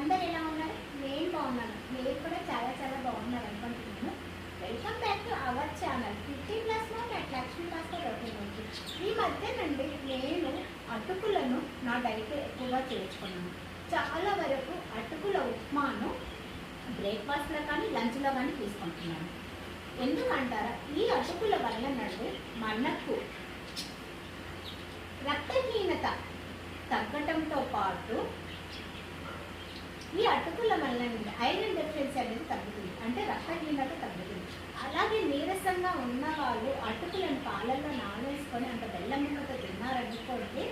అందరు ఎలా ఉన్నారు? నేను బాగున్నాను. మీరు కూడా చాలా చాలా బాగున్నారు అనుకుంటున్నాను. Welcome back to our channel fifteen class not at Lakshmi Bhaskar అవుతుంది ఈ మధ్యనండి నేను అటుకులను నా డైట్ ఎక్కువగా చేర్చుకున్నాను. చాలా వరకు అటుకుల ఉప్మాను బ్రేక్ఫాస్ట్లో కానీ లంచ్లో కానీ తీసుకుంటున్నాను. ఎందుకంటారా? ఈ అటుకుల వల్ల నండి మనకు రక్తహీనత తగ్గటంతో పాటు ఈ అటుకుల వల్ల ఐరన్ డెఫిషియన్సీ అనేది తగ్గుతుంది. అంటే రక్తహీనత తగ్గుతుంది. అలాగే నీరసంగా ఉన్న వాళ్ళు అటుకులను పాలల్లో నానేసుకొని అంత బెల్లం ముక్కతో తిన్నారనుకోండి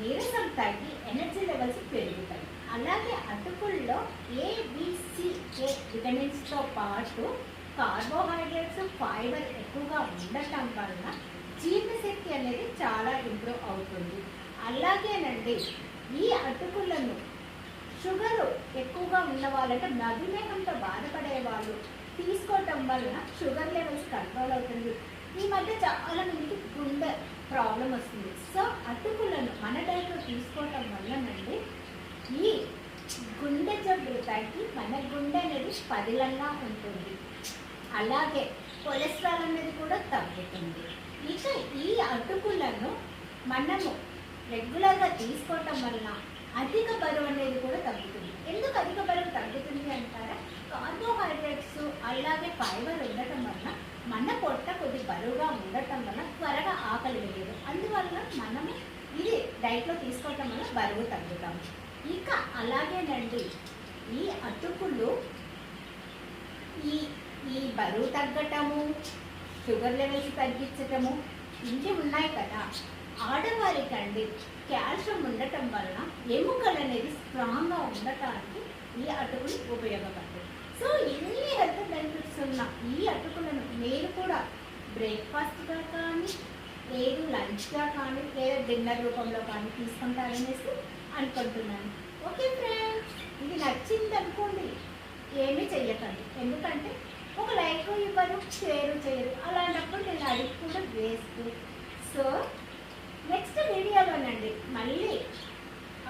నీరసం తగ్గి ఎనర్జీ లెవెల్స్ పెరుగుతాయి. అలాగే అటుకుల్లో ఏబిసిఏ విటమిన్స్తో పాటు కార్బోహైడ్రేట్స్ ఫైబర్ ఎక్కువగా ఉండటం వలన జీర్ణశక్తి అనేది చాలా ఇంప్రూవ్ అవుతుంది. అలాగేనండి ఈ అటుకులను షుగర్ ఎక్కువగా ఉన్న వాళ్ళంటే మధుమేహంతో బాధపడే వాళ్ళు తీసుకోవటం వలన షుగర్ లెవెల్స్ కంట్రోల్ అవుతుంది. ఈ మధ్య చాలా మందికి గుండె ప్రాబ్లం వస్తుంది. సో అటుకులను మన డైట్లో తీసుకోవటం వల్లనండి ఈ గుండె జబ్బులు తగ్గి మన గుండె అనేది పదిలంగా ఉంటుంది. అలాగే కొలెస్ట్రాల్ అనేది కూడా తగ్గుతుంది. ఇక ఈ అటుకులను మనము రెగ్యులర్గా తీసుకోవటం వల్ల అధిక బరువు అనేది కూడా తగ్గుతుంది. ఎందుకు అధిక బరువు తగ్గుతుంది అంటారా? కార్బోహైడ్రేట్స్ అలాగే ఫైబర్ ఉండటం వలన మన పొట్ట కొద్ది బరువుగా ఉండటం వల్ల త్వరగా ఆకలి వేయదు. అందువల్ల మనము ఇది డైట్లో తీసుకోవటం వల్ల బరువు తగ్గుతాము ఇక అలాగేనండి ఈ అటుకులు ఈ ఈ బరువు తగ్గటము షుగర్ లెవెల్స్ తగ్గించటము ఇన్ని ఉన్నాయి కదా. ఆడవారికండి కాల్షియం ఉండటం వలన ఎముకలు అనేది స్ట్రాంగ్గా ఉండటానికి ఈ అటుకులు ఉపయోగపడతాయి. సో ఎన్ని హెల్త్ బెనిఫిట్స్ ఉన్న ఈ అటుకులను నేను కూడా బ్రేక్ఫాస్ట్గా కానీ లేదు లంచ్గా కానీ లేదా డిన్నర్ రూపంలో కానీ తీసుకుంటారనేసి అనుకుంటున్నాను. ఓకే ఫ్రెండ్స్ ఇది నచ్చింది అనుకోండి ఏమీ చెయ్యకండి. ఎందుకంటే ఒక లైక్ ఇవ్వరు షేర్ చేయరు అలాంటప్పుడు నేను అడిగి కూడా వేస్ట్ సో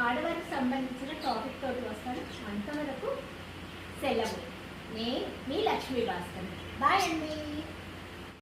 ఆడవారికి సంబంధించిన టాపిక్ తోటి వస్తాను. అంతవరకు సెలవు. నేను మీ లక్ష్మీ భాస్కర్. బాయ్ అండి.